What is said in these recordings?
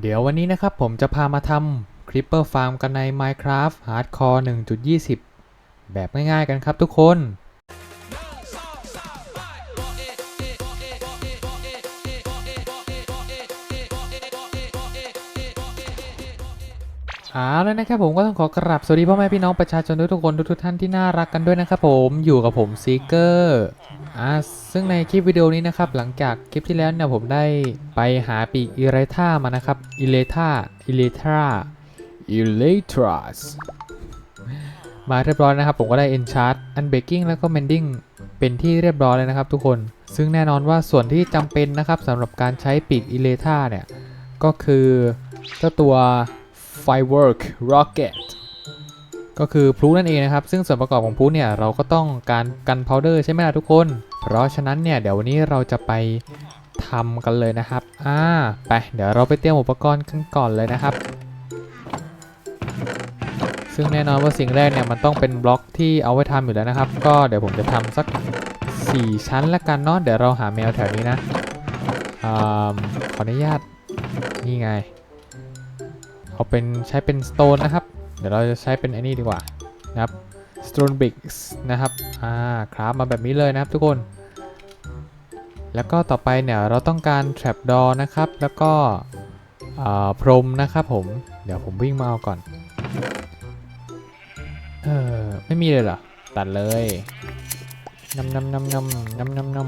เดี๋ยววันนี้นะครับผมจะพามาทำ Creeper Farm กันใน Minecraft Hardcore 1.20 แบบง่ายๆกันครับทุกคน เอาแล้วนะครับผมก็ต้องขอกราบสวัสดีพ่อแม่พี่น้องประชาชนทุกๆคนทุกๆท่านที่น่ารักกันด้วยนะครับผมอยู่กับผมซีเกอร์อ่าซึ่งในคลิปวิดีโอนี้นะครับหลังจากคลิปที่แล้วเนี่ยผมได้ไปหาปีกอิเรธามานะครับอิเลธาอิเลธาอิเลทรัสมาเรียบร้อยนะครับ ผมก็ได้ Enchant Unbreaking แล้วก็ Mending เป็นที่เรียบร้อยเลยนะครับ ทุกคน ซึ่งแน่นอนว่าส่วนที่จำเป็นนะครับสำหรับการใช้ปีกอิเลธาเนี่ยก็คือเจ้าตัว Firework Rocket ก็คือพลุนั่นเองนะครับ ซึ่งส่วนประกอบของพลุเนี่ยเราก็ต้องการกันพาวเดอร์ใช่ไหมล่ะทุกคน เพราะฉะนั้นเนี่ยเดี๋ยววันนี้เราจะไปทำกันเลยนะครับ อ่า ไป เดี๋ยวเราไปเตรียมอุปกรณ์กันก่อนเลยนะครับ ซึ่งแน่นอนว่าสิ่งแรกเนี่ยมันต้องเป็นบล็อกที่เอาไว้ทำอยู่แล้วนะครับ ก็เดี๋ยวผมจะทำสัก 4 ชั้นละกันเนาะ เดี๋ยวเราหาแมวแถวนี้นะอ่าขออนุญาต นี่ไง เอาเป็นใช้เป็นสโตนนะครับ เดี๋ยวเราจะใช้เป็นไอ้นี่ดีกว่านะครับ stone bricks นะครับ อ่า ครับมาแบบนี้เลยนะครับทุกคน แล้วก็ต่อไปเนี่ยเราต้องการ trap door นะครับ แล้วก็พรมนะครับผม เดี๋ยวผมวิ่งมาเอาก่อน เออไม่มีเลยเหรอ ตัดเลยนำนำนำนำนำนำน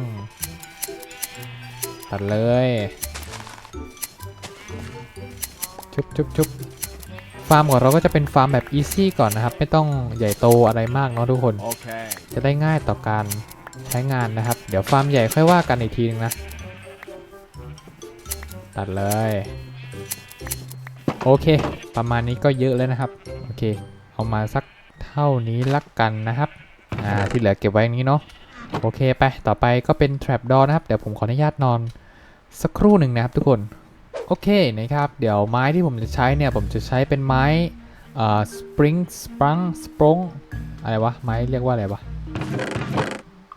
ำตัดเลย ชุบชุบชุบฟาร์มของเราก็จะเป็นฟาร์มแบบอีซี่ก่อนนะครับ ไม่ต้องใหญ่โตอะไรมากเนาะทุกคน Okay. จะได้ง่ายต่อการใช้งานนะครับ เดี๋ยวฟาร์มใหญ่ค่อยว่ากันอีกทีนึงนะ ตัดเลย โอเค ประมาณนี้ก็เยอะแล้วนะครับ โอเค เอามาสักเท่านี้ลักกันนะครับ อ่า ที่เหลือเก็บไว้อย่างนี้เนาะ โอเคไป ต่อไปก็เป็น trap door นะครับ เดี๋ยวผมขออนุญาตนอนสักครู่หนึ่งนะครับทุกคน โอเคนะครับ เดี๋ยวไม้ที่ผมจะใช้เนี่ย ผมจะใช้เป็นไม้เอ่อ spring sprung sprung อะไรวะ ไม้เรียกว่าอะไรวะ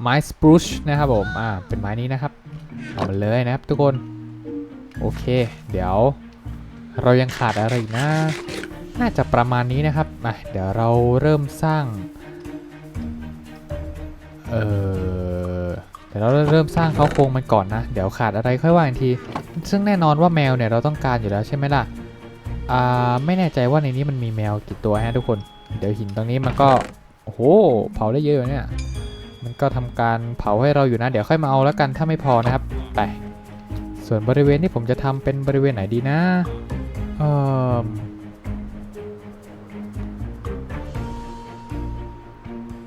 ไม้สปรูชนะครับผม อ่า เป็นไม้นี้นะครับ เอามาเลยนะครับทุกคน โอเค เดี๋ยว เรายังขาดอะไรอีกนะ น่าจะประมาณนี้นะครับมาเดี๋ยวเราเริ่มสร้าง เออเดี๋ยวเราเริ่มสร้างเขาโครงมันก่อนนะ เดี๋ยวขาดอะไรค่อยว่าอีกที ซึ่งแน่นอนว่าแมวเนี่ยเราต้องการอยู่แล้วใช่ไหมล่ะอ่าไม่แน่ใจว่าในนี้มันมีแมวกี่ตัวฮะทุกคน เดี๋ยวหินตรงนี้มันก็โอ้โหเผาได้เยอะอยู่เนี่ยมันก็ทำการเผาให้เราอยู่นะ เดี๋ยวค่อยมาเอาแล้วกันถ้าไม่พอนะครับไปส่วนบริเวณที่ผมจะทำเป็นบริเวณไหนดีนะเออ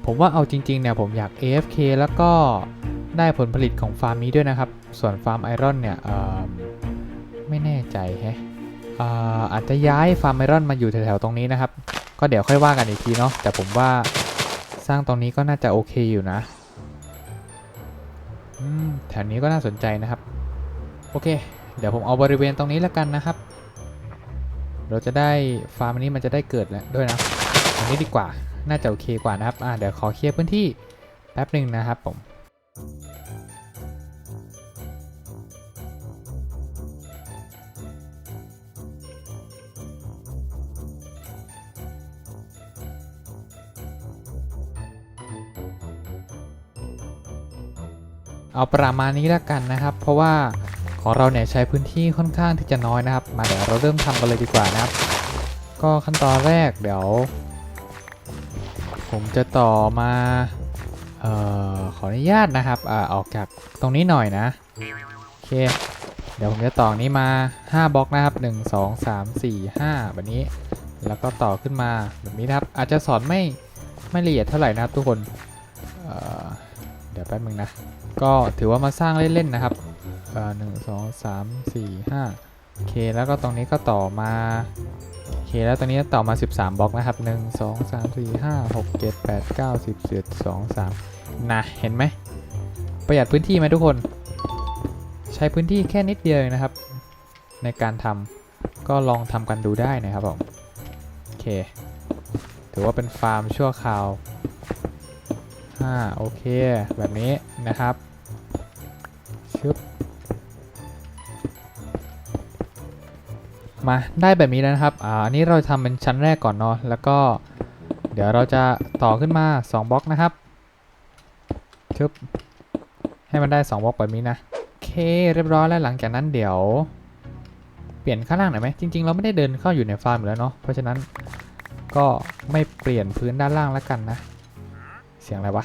ผมว่าเอาจริงๆเนี่ยผมอยาก AFK แล้วก็ ได้ผลผลิตของฟาร์มนี้ด้วยนะครับ ส่วนฟาร์มไอรอนเนี่ยไม่แน่ใจแฮะอาจจะย้ายฟาร์มไอรอนมาอยู่แถวๆตรงนี้นะครับ ก็เดี๋ยวค่อยว่ากันอีกทีเนาะแต่ผมว่าสร้างตรงนี้ก็น่าจะโอเคอยู่นะแถวนี้ก็น่าสนใจนะครับ โอเค เดี๋ยวผมเอาบริเวณตรงนี้แล้วกันนะครับ เราจะได้ฟาร์มนี้มันจะได้เกิดแล้วด้วยนะอันนี้ดีกว่าน่าจะโอเคกว่านะครับเดี๋ยวขอเคลียร์พื้นที่แป๊บหนึ่งนะครับผม เอาประมาณนี้แล้วกันนะครับ เพราะว่าของเราเนี่ยใช้พื้นที่ค่อนข้างที่จะน้อยนะครับ มาเดี๋ยวเราเริ่มทำกันเลยดีกว่านะครับ ก็ขั้นตอนแรกเดี๋ยว ผมจะต่อมาเอ่อขออนุญาตนะครับอ่าออกจากตรงนี้หน่อยนะโอเคเดี๋ยวผมจะต่อนี้มา 5บล็อกนะครับ 1 2 3 4 5 แบบนี้ แล้วก็ต่อขึ้นมาแบบนี้นะครับ อาจจะสอนไม่ไม่ละเอียดเท่าไหร่นะครับทุกคนเอ่อเดี๋ยวแป๊บนึงนะ ก็ถือว่ามาสร้างเล่น ๆ นะครับหนึ่งสองสามสี่ห้าโอเค แล้วก็ตรงนี้ก็ต่อมาโอเค แล้วตรงนี้ต่อมา 13 บล็อกนะครับ 1 2 3 4 5 6 7 8 9 10 11 2 3นะเห็นไหม ประหยัดพื้นที่ไหมทุกคน ใช้พื้นที่แค่นิดเดียวนะครับ ในการทำก็ลองทำกันดูได้นะครับผมโอเค ถือว่าเป็นฟาร์มชั่วคราวอ่าโอเค แบบนี้ นะครับชึบมาได้แบบนี้แล้วนะครับ อ่าอันนี้เราทำเป็นชั้นแรกก่อนเนาะ แล้วก็เดี๋ยวเราจะต่อขึ้นมา 2บล็อกนะครับชึบให้มันได้ 2บล็อกแบบนี้นะ โอเค เรียบร้อยแล้วหลังจากนั้นเดี๋ยว เปลี่ยนข้างล่างหน่อยไหมจริง ๆ เราไม่ได้เดินเข้าอยู่ในฟาร์มอยู่แล้วเนาะ เพราะฉะนั้นก็ไม่เปลี่ยนพื้นด้านล่างแล้วกันนะ เสียงอะไรวะ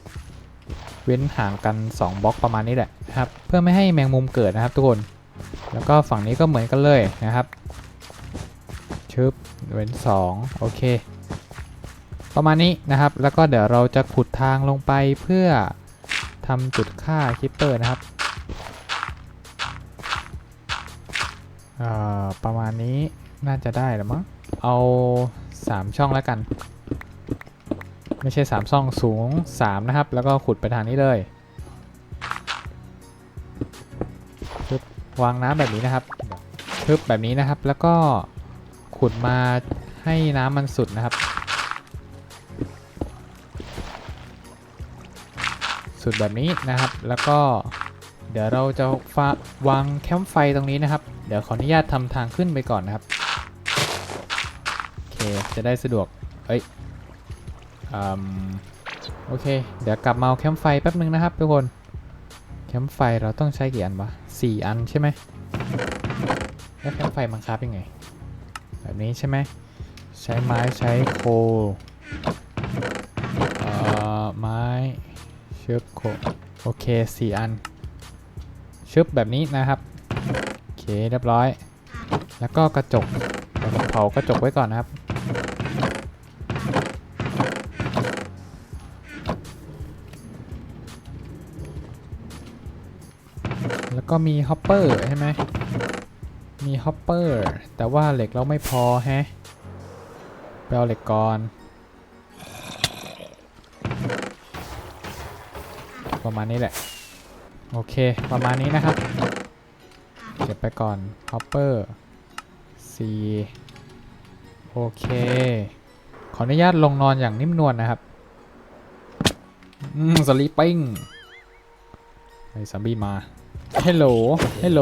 เว้นห่างกัน 2บล็อกประมาณนี้แหละนะครับ เพื่อไม่ให้แมงมุมเกิดนะครับทุกคน แล้วก็ฝั่งนี้ก็เหมือนกันเลยนะครับ ชึบ เว้น 2 โอเค ประมาณนี้นะครับ แล้วก็เดี๋ยวเราจะขุดทางลงไปเพื่อทำจุดฆ่าคิปเปอร์นะครับประมาณนี้น่าจะได้แล้วมั้ง เอา 3 ช่องแล้วกัน ไม่ใช่3ช่องสูง 3 นะครับ แล้วก็ขุดไปทางนี้เลยปึ๊บวางน้ำแบบนี้นะครับปึ๊บแบบนี้นะครับ แล้วก็ขุดมาให้น้ำมันสุดนะครับ สุดแบบนี้นะครับ แล้วก็เดี๋ยวเราจะาวางแคมป์ไฟตรงนี้นะครับ เดี๋ยวขออนุญาตทำทางขึ้นไปก่อนนะครับ โอเค จะได้สะดวก เอ้ย โอเค เดี๋ยวกลับมาเอาแคมป์ไฟแป๊บนึงนะครับทุกคน แคมป์ไฟเราต้องใช้กี่อันวะสี่อันใช่ไหมแล้วแคมป์ไฟบังคับยังไง แบบนี้ใช่ไหม ใช้ไม้ใช้โคเอ่อไม้ชึบโคโอเคสี่อันชึบแบบนี้นะครับ โอเคเรียบร้อย แล้วก็กระจกเผากระจกไว้ก่อนนะครับ แล้วก็มีฮอปเปอร์ใช่ไหมมีฮอปเปอร์แต่ว่าเหล็กเราไม่พอแฮะไปเอาเหล็กก่อนประมาณนี้แหละ โอเค ประมาณนี้นะครับ เก็บไปก่อนฮอปเปอร์สีโอเค ขออนุญาตลงนอนอย่างนิ่มนวลนะครับ อืมสลีปปิ้งไอ้ซัมบี้มา ฮลโหลเฮลโหล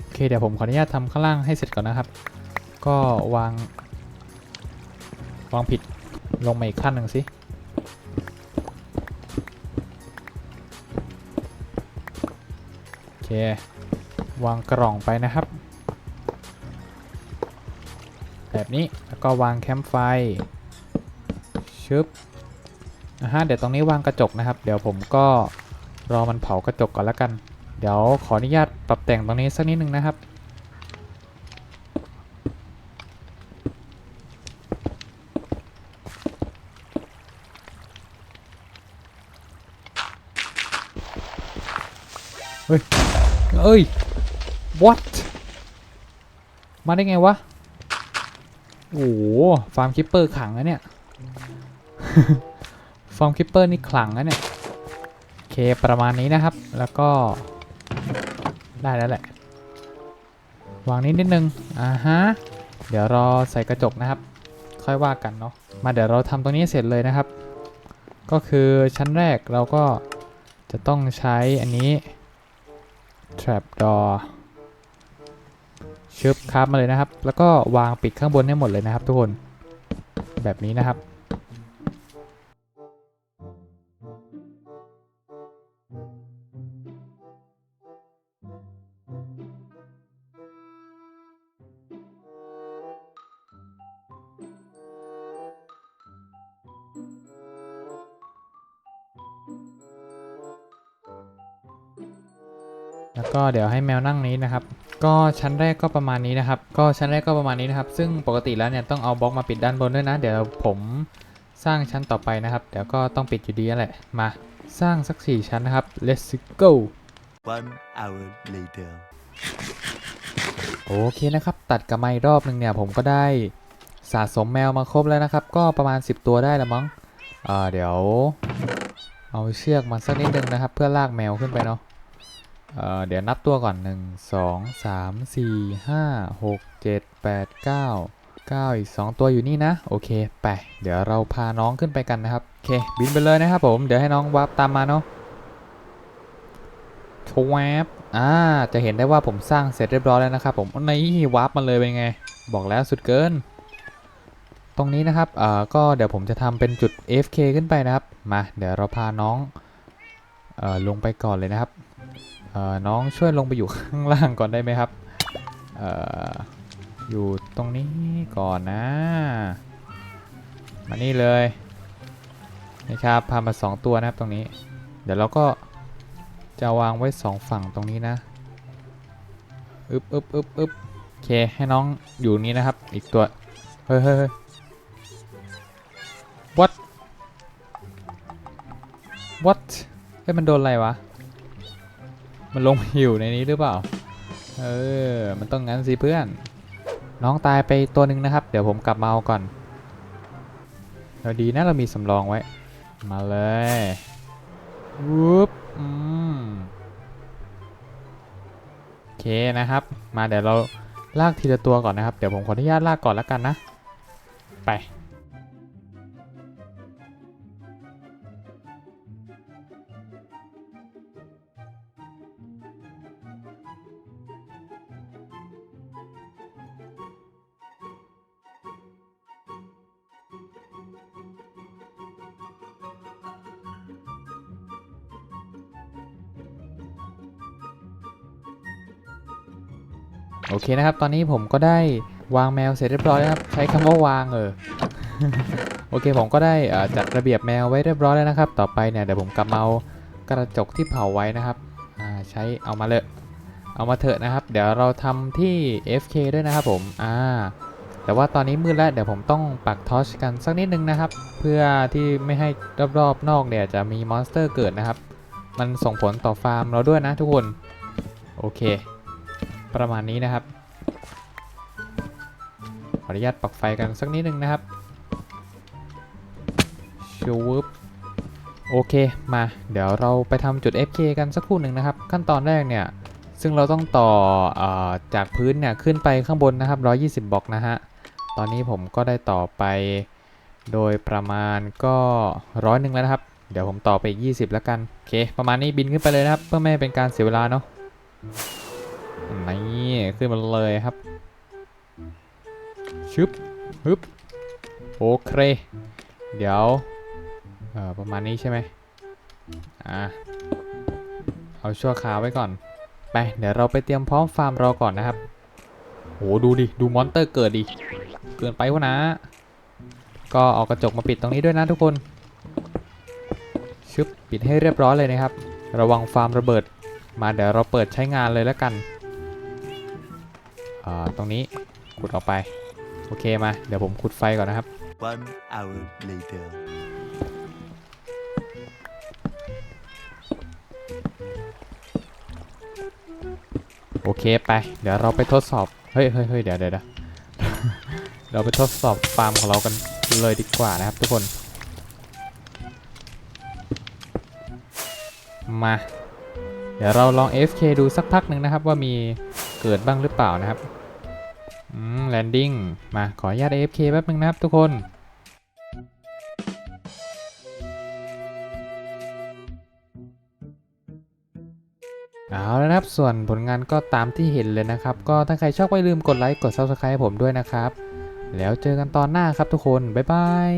โอเคเดี๋ยวผมขออนุญาตทำข้างล่างให้เสร็จก่อนนะครับ ก็วาง วางผิดลงมาอีกขั้นหนึ่งสิโอเควางกล่องไปนะครับ แบบนี้แล้วก็วางแคมป์ไฟชึบอะฮะเดี๋ยวตรงนี้วางกระจกนะครับ เดี๋ยวผมก็รอมันเผากระจกก่อนแล้วกัน ดี๋ยวขออนุญาตปรับแต่งตรงนี้สักนิดนึงนะครับเฮ้ย เอ้ย what มาได้ไงวะ โอ้โห ฟาร์มคิปเปอร์ขังนะเนี่ย ฟาร์มคิปเปอร์นี่ขังนะเนี่ย โอเค ประมาณนี้นะครับ แล้วก็ ได้แล้วแหละ วางนี้นิดนึง อ่าฮะ เดี๋ยวรอใส่กระจกนะครับ ค่อยว่ากันเนาะ มาเดี๋ยวเราทำตรงนี้เสร็จเลยนะครับ ก็คือชั้นแรกเราก็จะต้องใช้อันนี้ trap door ชึบครับมาเลยนะครับ แล้วก็วางปิดข้างบนให้หมดเลยนะครับทุกคน แบบนี้นะครับ แล้วก็เดี๋ยวให้แมวนั่งนี้นะครับ ก็ชั้นแรกก็ประมาณนี้นะครับ ก็ชั้นแรกก็ประมาณนี้นะครับ ซึ่งปกติแล้วเนี่ยต้องเอาบล็อกมาปิดด้านบนด้วยนะ เดี๋ยวผมสร้างชั้นต่อไปนะครับ เดี๋ยวก็ต้องปิดอยู่ดีนั่นแหละ มาสร้างสัก 4 ชั้นนะครับ let's go One hour later. โอเคนะครับ ตัดกลับมาอีกรอบหนึ่งเนี่ยผมก็ได้สะสมแมวมาครบแล้วนะครับ ก็ประมาณ 10 ตัวได้แล้วมั้งเอ่อเดี๋ยว เอาเชือกมาสักนิดนึงนะครับ เพื่อลากแมวขึ้นไปเนาะ เดี๋ยวนับตัวก่อน 1 2 3 4 5 6 7 8 9 9 อีก 2 ตัวอยู่นี่นะ โอเค ไป เดี๋ยวเราพาน้องขึ้นไปกันนะครับ โอเค บินไปเลยนะครับผม เดี๋ยวให้น้องวับตามมาเนาะชวบอ่า จะเห็นได้ว่าผมสร้างเสร็จเรียบร้อยแล้วนะครับผมในี่วับมาเลยเป็นไง บอกแล้วสุดเกิน ตรงนี้นะครับ เอ่อ ก็เดี๋ยวผมจะทำเป็นจุด fk ขึ้นไปนะครับ มา เดี๋ยวเราพาน้อง เอ่อ ลงไปก่อนเลยนะครับ น้องช่วยลงไปอยู่ข้างล่างก่อนได้ไหมครับเอ่ออยู่ตรงนี้ก่อนนะ มานี่เลยนี่ครับพามา 2 ตัวนะครับตรงนี้ เดี๋ยวเราก็จะวางไว้ 2 ฝั่งตรงนี้นะอึบอึบอึบอึบโอเคให้น้องอยู่นี้นะครับ อีกตัว เฮ้ยเฮ้ยเฮ้ย what what เฮ้ยมันโดนอะไรวะ มันลงมาอยู่ในนี้หรือเปล่า เออ มันต้องงั้นสิเพื่อน น้องตายไปตัวหนึ่งนะครับ เดี๋ยวผมกลับมาเอาก่อนเราดีนะเรามีสำรองไว้ มาเลยวูบอืมโอเคนะครับ มาเดี๋ยวเราลากทีละตัวก่อนนะครับ เดี๋ยวผมขออนุญาตลากก่อนแล้วกันนะ ไป โอเคนะครับ ตอนนี้ผมก็ได้วางแมวเสร็จเรียบร้อยแล้วครับ ใช้คำว่าวางเออ โอเคผมก็ได้จัดระเบียบแมวไว้เรียบร้อยแล้วนะครับ ต่อไปเนี่ยเดี๋ยวผมกลับมาเอากระจกที่เผาไว้นะครับใช้เอามาเลย เอามาเถอะนะครับ เดี๋ยวเราทำที่ FK ด้วยนะครับผมอ่าแต่ว่าตอนนี้มืดแล้วเดี๋ยวผมต้องปักทอชกันสักนิดนึงนะครับ เพื่อที่ไม่ให้รอบๆนอกเนี่ยจะมีมอนสเตอร์เกิดนะครับ มันส่งผลต่อฟาร์มเราด้วยนะทุกคน โอเค ประมาณนี้นะครับ ขออนุญาตปักไฟกันสักนิดนึงนะครับชูวบโอเค มา เดี๋ยวเราไปทำจุด FK กันสักครู่หนึ่งนะครับ ขั้นตอนแรกเนี่ย ซึ่งเราต้องต่ออจากพื้นเนี่ยขึ้นไปข้างบนนะครับ 120บล็อกนะฮะ ตอนนี้ผมก็ได้ต่อไปโดยประมาณก็ร้อยหนึ่งแล้วนะครับ เดี๋ยวผมต่อไปอีก20 แล้วกัน โอเค ประมาณนี้บินขึ้นไปเลยนะครับ เพื่อไม่ให้เป็นการเสียเวลาเนาะ นี่ขึ้นมาเลยครับ ชึบฮึบโอเค เดี๋ยวเออประมาณนี้ใช่ไหมอะเอาชั่วคราวไว้ก่อน ไป เดี๋ยวเราไปเตรียมพร้อมฟาร์มรอก่อนนะครับโหดูดิ ดูมอนเตอร์เกิดดิ เกินไปวะนะ ก็เอากระจกมาปิดตรงนี้ด้วยนะทุกคน ชึบปิดให้เรียบร้อยเลยนะครับ ระวังฟาร์มระเบิด มาเดี๋ยวเราเปิดใช้งานเลยแล้วกัน ตรงนี้ขุดออกไป โอเคมา เดี๋ยวผมขุดไฟก่อนนะครับ One hour later. โอเคไป เดี๋ยวเราไปทดสอบ เฮ้ยเฮ้ยเฮ้ยเดี๋ยวเดี๋ยวเดี๋ยวเราไปทดสอบฟาร์มของเรากันเลยดีกว่านะครับทุกคน มา เดี๋ยวเราลอง AFK ดูสักพักหนึ่งนะครับว่ามี เกิดบ้างหรือเปล่านะครับอืมแลนดิ้งมาขออนุญาต AFK แป๊บนึงนะครับทุกคนเอาแล้วนะครับ ส่วนผลงานก็ตามที่เห็นเลยนะครับ ก็ถ้าใครชอบก็อย่าลืมกดไลค์ กด Subscribe ให้ผมด้วยนะครับ แล้วเจอกันตอนหน้าครับทุกคน บ๊ายบาย